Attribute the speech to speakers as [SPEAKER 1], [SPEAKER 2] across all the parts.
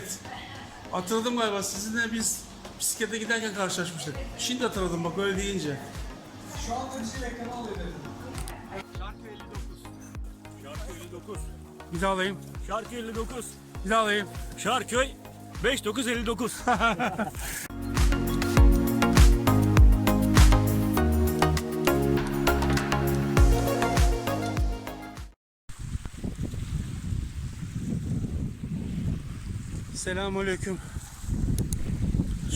[SPEAKER 1] Evet. Hatırladım galiba. Sizinle biz bisiklete giderken karşılaşmıştık. Şimdi hatırladım bak öyle deyince.
[SPEAKER 2] Şu anda bir şey reklamı alıyor dedim.
[SPEAKER 3] Şarkı 59. Şarkı 59.
[SPEAKER 1] Bir daha alayım.
[SPEAKER 3] Şarkı 59.
[SPEAKER 1] Bir daha alayım.
[SPEAKER 3] Şarköy 5959.
[SPEAKER 1] Selamünaleyküm.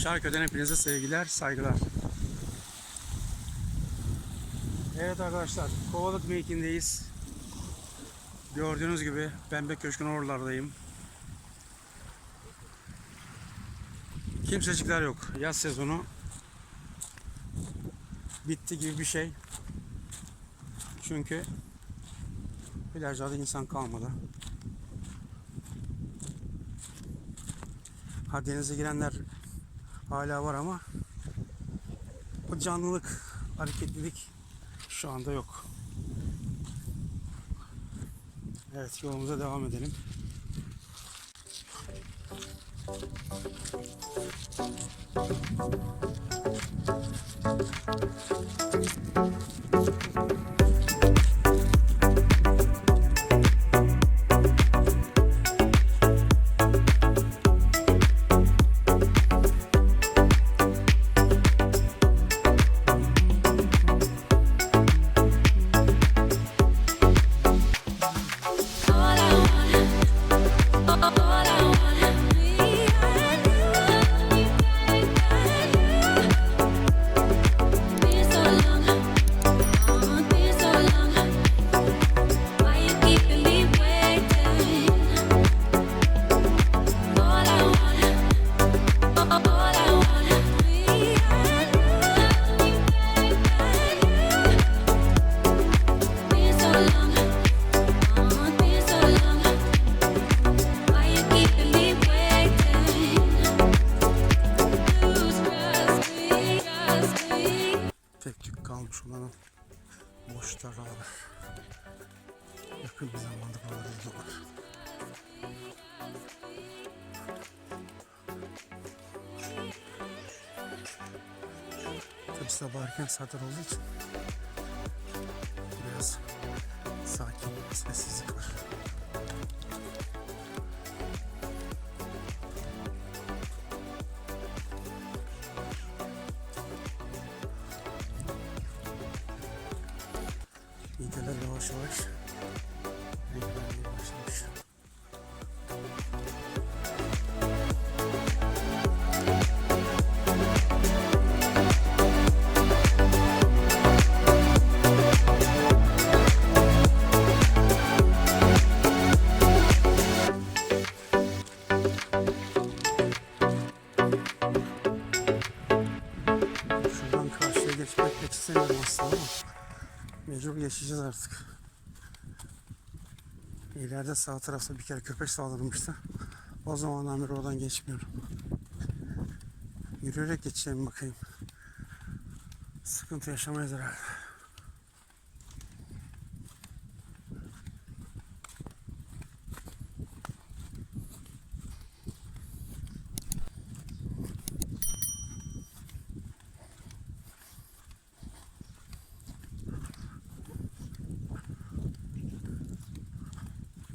[SPEAKER 1] Şarkıdan hepinize sevgiler, saygılar. Evet arkadaşlar, Kovalık Meykin'deyiz. Gördüğünüz gibi Pembe Köşkün oralardayım. Kimsecikler yok. Yaz sezonu bitti gibi bir şey. Çünkü plajlarda insan kalmadı. Ha denize girenler hala var ama o canlılık, hareketlilik şu anda yok. Evet yolumuza devam edelim.
[SPEAKER 4] All
[SPEAKER 1] erken saatler olduğu için biraz sakin, sessizlik var. Videolar yavaş yavaş istemiyorum aslında ama Mecbur geçeceğiz artık. İleride sağ tarafta bir kere köpek saldırmıştı. O zamandan beri oradan geçmiyorum. Yürüyerek geçeceğim bakayım. Sıkıntı yaşamayız herhalde.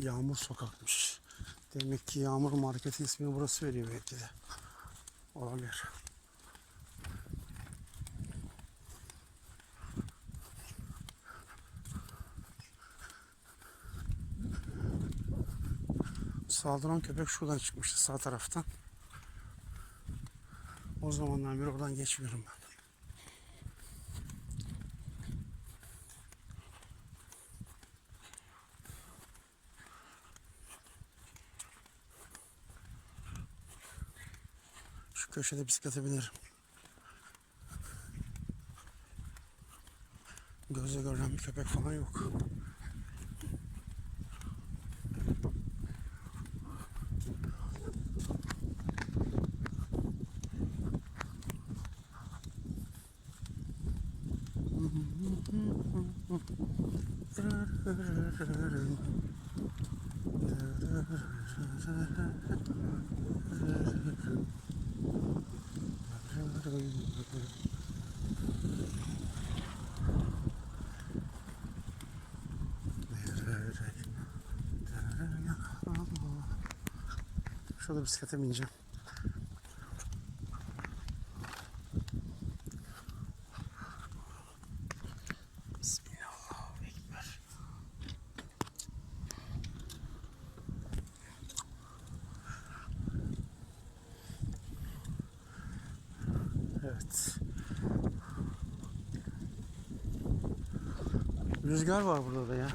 [SPEAKER 1] Yağmur sokakmış. Demek ki Yağmur Marketi ismini burası veriyor belki de. Olabilir. Saldıran köpek şuradan çıkmıştı sağ taraftan. O zamandan beri oradan geçmiyorum ben. köşede bisiklete binerim. Gözle görülen bir köpek falan yok. Şurada bisiklete bineceğim. Evet. Rüzgar var burada da ya.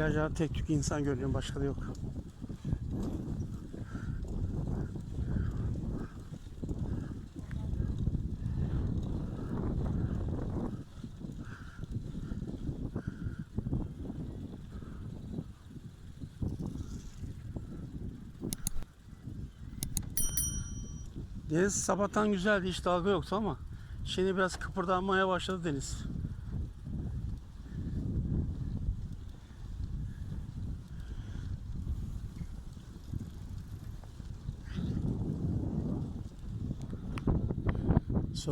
[SPEAKER 1] Plajda tek tük insan görüyorum başka da yok. Deniz sabahtan güzeldi hiç dalga yoktu ama şimdi biraz kıpırdanmaya başladı deniz.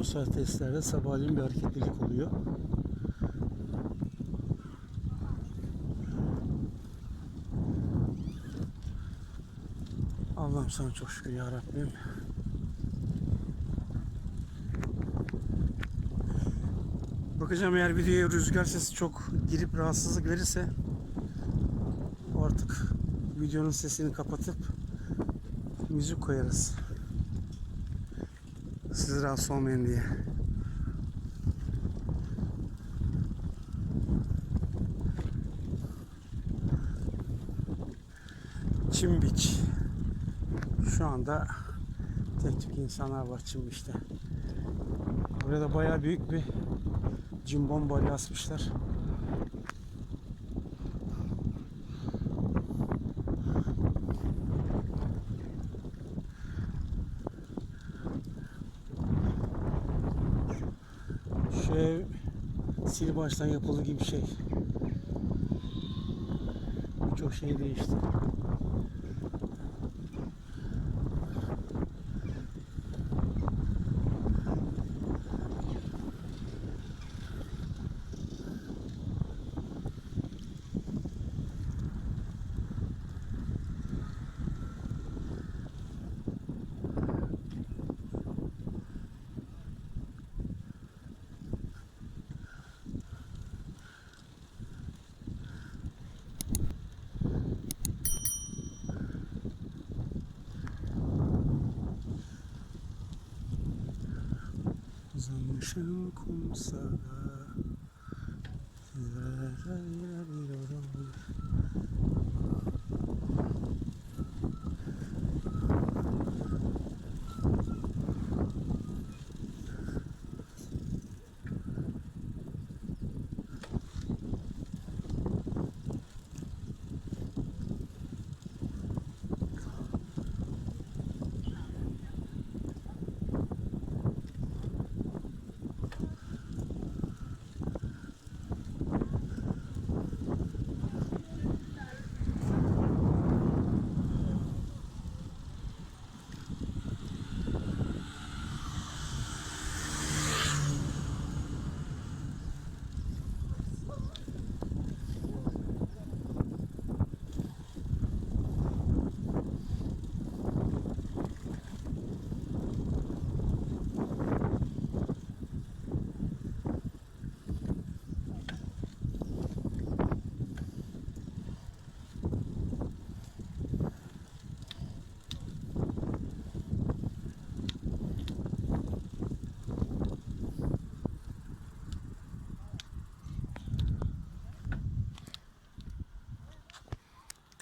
[SPEAKER 1] Sosyal testlerde sabahleyin bir hareketlilik oluyor. Allah'ım sana çok şükür ya Rabbim. Bakacağım eğer videoya rüzgar sesi çok girip rahatsızlık verirse artık videonun sesini kapatıp müzik koyarız. Siz rahatsız olmayın diye. Çimbiç. Şu anda tek tük insanlar var Çimbiç'te. Buraya da bayağı büyük bir cimbom balya asmışlar. Baştan yapıldı gibi bir şey. Birçok şey değişti. 人生苦涩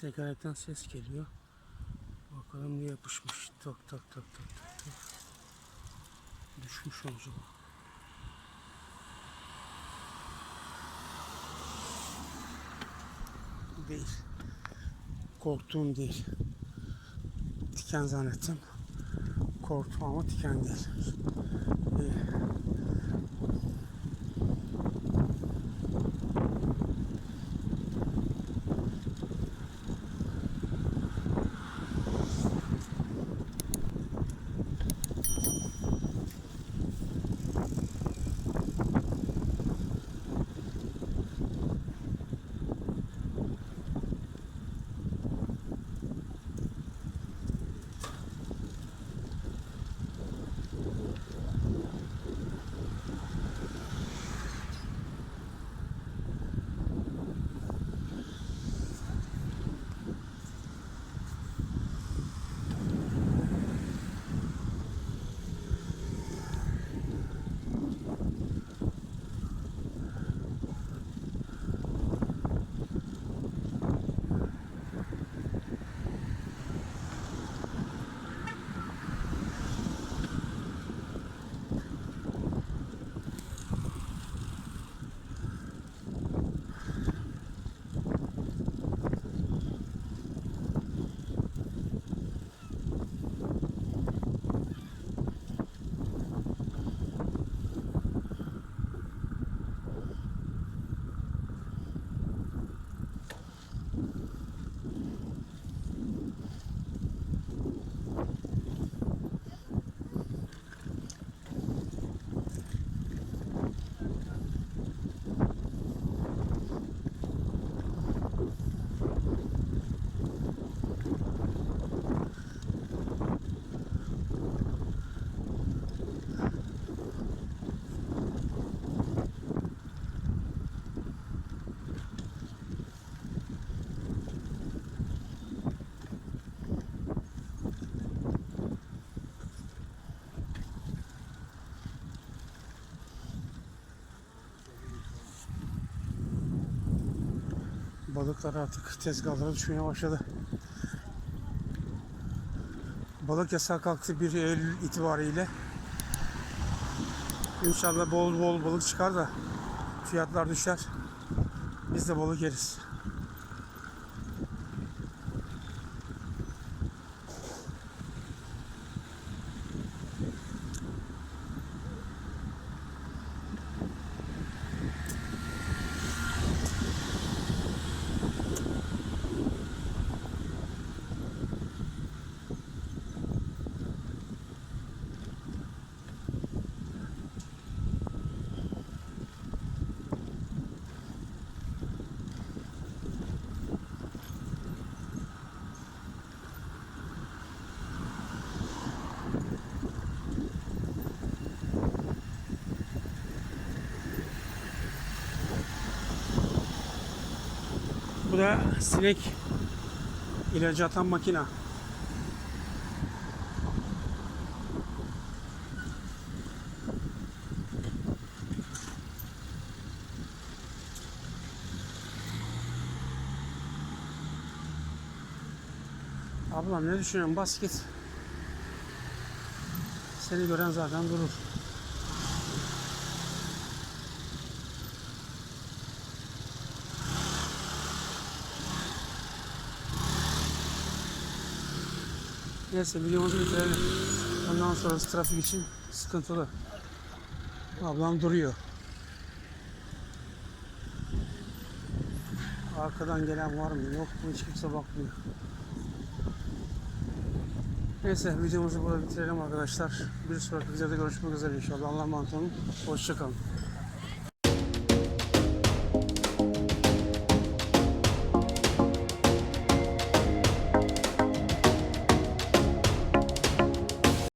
[SPEAKER 1] Tekerlekten ses geliyor. Bakalım ne yapışmış. Tak tak tak tak tak tak. Düşmüş olacak. Değil. Korktuğum değil. Tiken zannettim. Korktum ama tiken değil. İyi. Balıklar artık tezgahlara düşmeye başladı. Balık yasağı kalktı 1 Eylül itibariyle. İnşallah bol bol balık çıkar da fiyatlar düşer. Biz de balık yeriz. Bu da sinek ilacı atan makina. Ablam ne düşünüyorsun? Bas git. Seni gören zaten durur. Neyse videomuzu bitirelim. Ondan sonrası trafik için sıkıntılı. Ablam duruyor. Arkadan gelen var mı yok mu hiç kimse bakmıyor. Neyse videomuzu burada bitirelim arkadaşlar. Bir sonraki videoda görüşmek üzere inşallah. Allah'a emanet olun. Hoşçakalın.